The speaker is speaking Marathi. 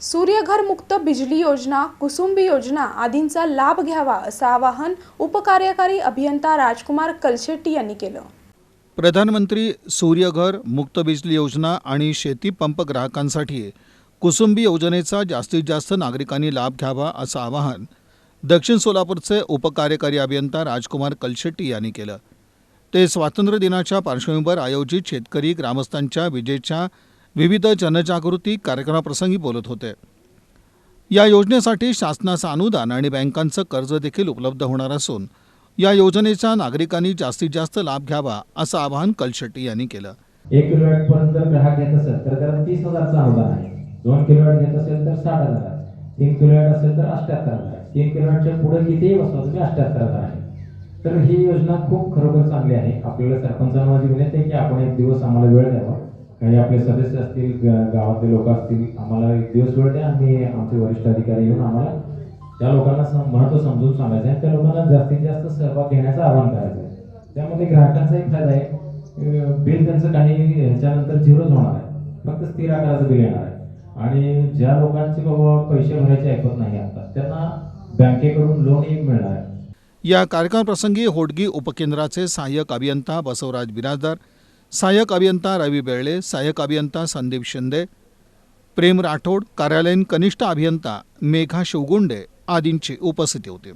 सूर्यघर मुक्त बिजली योजना कुसुंबी योजना आदींचा लाभ घ्यावा असं आवाहन उपकार्यकारी अभियंता राजकुमार कलशेट्टी यांनी केलं. प्रधानमंत्री सूर्यघर मुक्त बिजली योजना आणि शेती पंप ग्राहकांसाठी कुसुंबी योजनेचा जास्तीत जास्त नागरिकांनी लाभ घ्यावा असं आवाहन दक्षिण सोलापूरचे उपकार्यकारी अभियंता राजकुमार कलशेट्टी यांनी केलं. ते स्वातंत्र्य दिनाच्या पार्श्वभूमीवर आयोजित शेतकरी ग्रामस्थांच्या विजेच्या विविध जनजागृती कार्यक्रमाप्रसंगी बोलत होते. या योजनेसाठी शासनाचं अनुदान आणि बँकांचं कर्ज देखील उपलब्ध होणार असून या योजनेचा नागरिकांनी जास्तीत जास्त लाभ घ्यावा असं आवाहन कलशेट्टी यांनी केलं. एक किलोवॅट पर्यंत जर ग्राहक घेत असेल तर त्याला तीस हजारचा अनुदान आहे. दोन किलोवॅट घेत असेल तर साठ हजार तीन किलोवॅट असेल तर अठ्याहत्तर हजार तीन किलोवॅटच्या पुढे कितीही बसवा तुम्ही अठ्याहत्तर हजार आहे. तर ही योजना खूप खरोखर चांगली आहे. आपल्याला सरपंचांना माझी विनंती आहे की आपण एक दिवस आम्हाला वेळ द्यावा. काही आपले सदस्य असतील गावातले लोक असतील आम्हाला एक दिवस वेळ द्या. आम्ही आमचे वरिष्ठ अधिकारी येऊन आम्हाला त्या लोकांना महत्त्व महत्त्व समजून सांगायचं आहे. त्या लोकांना जास्तीत जास्त सहभाग घेण्याचं आवाहन करायचं आहे. त्यामध्ये ग्राहकांचा एक फायदा आहे. बिल त्यांचं काही ह्याच्यानंतर झिरोच होणार आहे. फक्त स्थिर आकाराचं बिल येणार आहे. आणि ज्या लोकांचे बाबा पैसे भरायचे ऐकत नाही आता त्यांना बँकेकडून लोनही मिळणार आहे. या कार्यक्रमप्रसंगी होडगी उपकेंद्राचे सहाय्यक अभियंता बसवराज बिराजदार सहाय्यक अभियंता रवी बेळले सहाय्यक अभियंता संदीप शिंदे प्रेम राठोड कार्यालयीन कनिष्ठ अभियंता मेघा शिवगुंडे आदींची उपस्थिती होती.